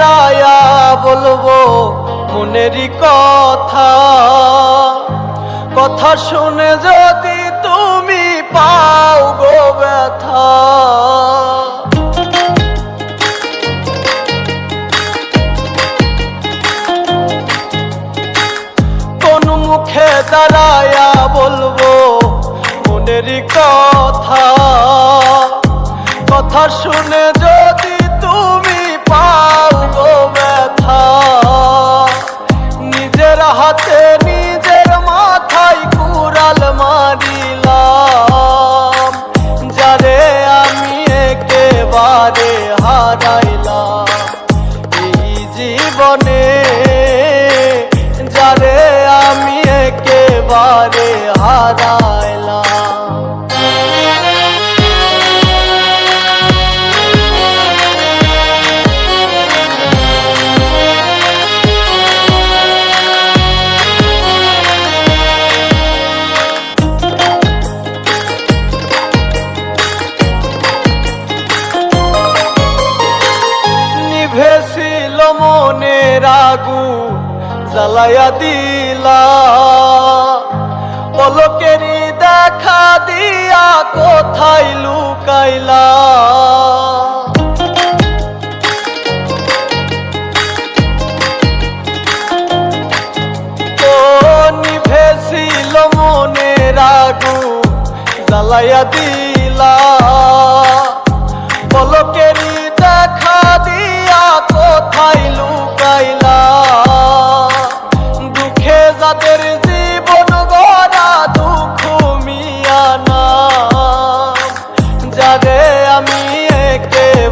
দাঁড়ায়া বলব মনেরই কথা। কথা শুনে যদি তুমি পাও গো ব্যথা। কোন মুখে দাঁড়ায়া বলব মনেরই কথা। কথা শুনে যদি একেবারে হারাইলাম এই জীবনে যারে আমি একেবারে হারাইলাম আগুন জ্বালায়া দিলা। পলকেরই দেখা দিয়া কোথায় লুকাইলা? নিভেছিল মনের আগুন জ্বালায়া দিলা?